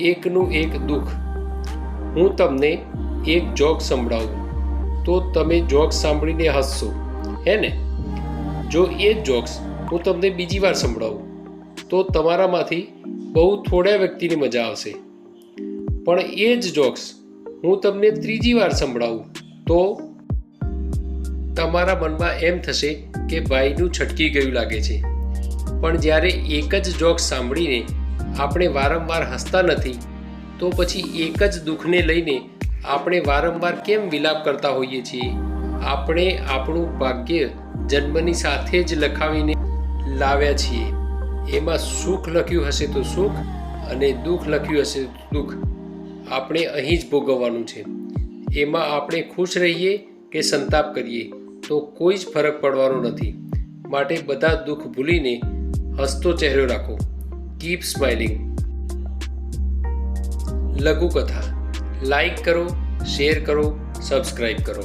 એકનું એક દુઃખ. હું તમને એક જોક સંભળાવું. તો તમે જોક સાંભળીને હસશો, હે ને? જો એ જ જોક્સ હું તમને બીજી વાર સંભળાવું, તો તમારામાંથી બહુ થોડા વ્યક્તિની મજા આવશે. પણ એ જ જોક્સ હું તમને ત્રીજી વાર સંભળાવું, તો તમારા મનમાં એમ થશે કે ભાઈનું છટકી ગયું લાગે છે. પણ જ્યારે એક જ જોક સાંભળીને આપણે વારંવાર હસતા નથી, તો પછી એક જ દુઃખને લઈને આપણે વારંવાર કેમ વિલાપ કરતા હોઈએ છીએ? આપણે આપણું ભાગ્ય જન્મની સાથે જ લખાવીને લાવ્યા છીએ. એમાં સુખ લખ્યું હશે તો સુખ અને દુઃખ લખ્યું હશે તો દુઃખ. આપણે અહીં જ ભોગવવાનું છે. એમાં આપણે ખુશ રહીએ કે સંતાપ કરીએ, તો કોઈ જ ફરક પડવાનો નથી. માટે બધા દુઃખ ભૂલીને હસતો ચહેરો રાખો. કીપ સ્માઇલિંગ લઘુકથા. લાઈક કરો શેર કરો સબસ્ક્રાઈબ કરો.